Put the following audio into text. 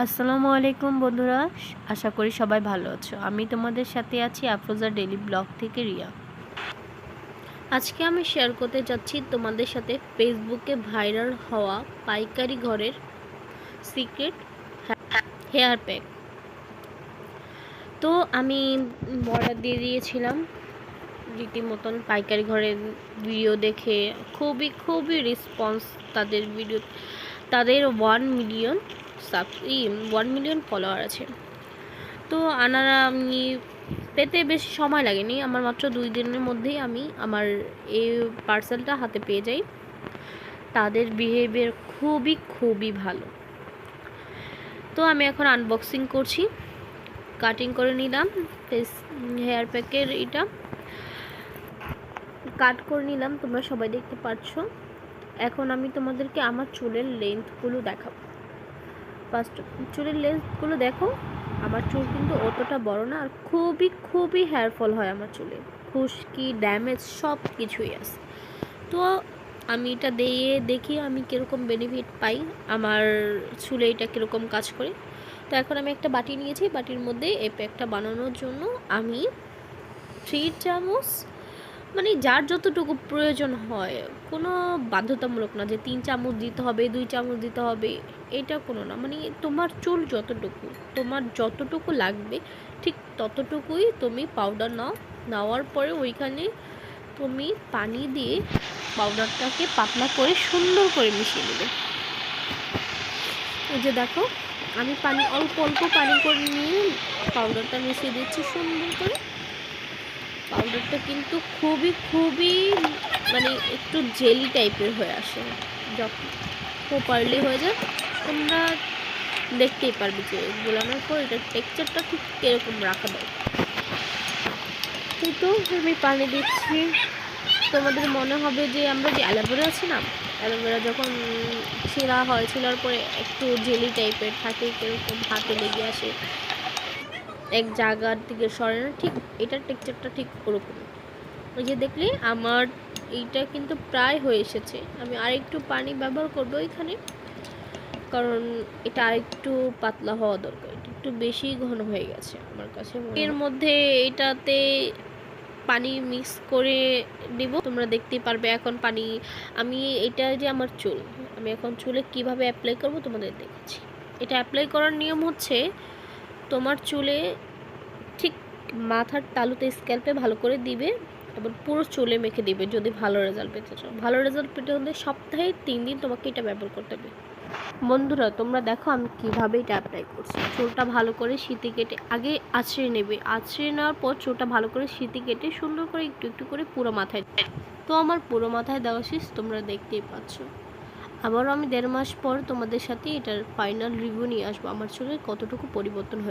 আসসালামু আলাইকুম বন্ধুরা, আশা করি সবাই ভালো আছো। আমি তোমাদের সাথে আছি আফরোজা ডেলি ব্লগ থেকে রিয়া। আজকে আমি শেয়ার করতে যাচ্ছি তোমাদের সাথে ফেসবুকে ভাইরাল হওয়া পাইকারি ঘরের সিক্রেট হেয়ার প্যাক তো আমি অর্ডার দিয়ে দিয়েছিলাম, রীতিমতন পাইকারি ঘরের ভিডিও দেখে খুবই খুবই রেসপন্স তাদের ভিডিও তাদের one million sub one million follower আছে। তো আনারা আমি পেতে বেশি সময় লাগেনি, আমার মাত্র দুই দিনের মধ্যেই আমি আমার এই পার্সেলটা হাতে পেয়ে যাই। তাদের বিহেভিয়ার খুবই খুবই ভালো। তো আমি এখন আনবক্সিং করছি। কাটিং করে নিলাম ফেস হেয়ার প্যাকের এটা। কাট করে নিলাম, তোমরা সবাই দেখতে পাচ্ছ। এখন আমি তোমাদেরকে আমার চুলের লেন্থগুলো দেখাবো। ফার্স্ট চুলের লেন্থগুলো দেখো, আমার চুল কিন্তু অতটা বড় না, আর খুবই খুবই হেয়ার ফল হয় আমার চুলে। খুশকি ড্যামেজ সব কিছুই আছে। তো আমি এটা দিয়ে দেখি আমি কীরকম বেনিফিট পাই, আমার চুলে এটা কীরকম কাজ করে। তো এখন আমি একটা বাটি নিয়েছি, বাটির মধ্যে এই প্যাকটা বানানোর জন্য আমি থ্রি চামচ মানে যার যতটুকু প্রয়োজন হয়, কোনো বাধ্যতামূলক না যে তিন চামচ দিতে হবে, দুই চামচ দিতে হবে, এটা কোনো না। মানে তোমার চুল যতটুকু, তোমার যতটুকু লাগবে, ঠিক ততটুকুই তুমি পাউডার নাও। নেওয়ার পরে ওইখানে তুমি পানি দিয়ে পাউডারটাকে পাতলা করে সুন্দর করে মিশিয়ে নেবে। এই যে দেখো, আমি পানি অল্প অল্প পানি করে নিয়ে পাউডারটা মিশিয়ে দিচ্ছি সুন্দর করে। পাউডারটা কিন্তু খুবই খুবই মানে একটু জেলি টাইপের হয়ে আসে। যখন প্রপারলি হয়ে যায়, তোমরা দেখতেই পারবে যে গোলানোর পর এটার টেক্সচারটা ঠিক কীরকম রাখা দরকার কিন্তু আমি পানি দিচ্ছি। তোমাদের মনে হবে যে আমরা যে অ্যালোভেরা আছে না, অ্যালোভেরা যখন ছিঁড়া হয়, ছিঁড়ার পরে একটু জেলি টাইপের থাকে, কীরকম হাতে লেগে আসে। এক জায়গার দিকে সরে না, ঠিক এটার টেক্সচারটা ঠিক ওরকম। ওই যে দেখলে, আমার এইটা কিন্তু প্রায় হয়ে এসেছে। আমি আরেকটু পানি ব্যবহার করব এখানে, কারণ এটা আরেকটু পাতলা হওয়া দরকার। এটা একটু বেশি ঘন হয়ে গেছে আমার কাছে। এর মধ্যে এটাতে পানি মিক্স করে দিব তোমরা দেখতেই পারবে এখন পানি, আমি এটা যে আমার চুল, আমি এখন চুলে কীভাবে অ্যাপ্লাই করব তোমাদের দেখাচ্ছি। এটা অ্যাপ্লাই করার নিয়ম হচ্ছে তোমার চুলে ঠিক মাথার তালুতে স্ক্যাল্পে ভালো করে দিবে এবং পুরো চুলে মেখে দিবে যদি ভালো রেজাল্ট পেতে চাও। ভালো রেজাল্ট পেতে হলে সপ্তাহে তিন দিন তোমাকে এটা ব্যবহার করতে হবে। বন্ধুরা, তোমরা দেখো আমি কীভাবে এটা অ্যাপ্লাই করছি। চুলটা ভালো করে শীতে কেটে আগে আছড়ে নেবে। আছড়ে নেওয়ার পর চুলটা ভালো করে শীতে কেটে সুন্দর করে একটু একটু করে পুরো মাথায় তো আমার পুরো মাথায় দেওয়া শেষ, তোমরা দেখতেই পাচ্ছ। আবারও আমি দেড় মাস পর তোমাদের সাথে এটার ফাইনাল রিভিউ নিয়ে আসব। আমার চুলের কতটুকু পরিবর্তন হয়েছে।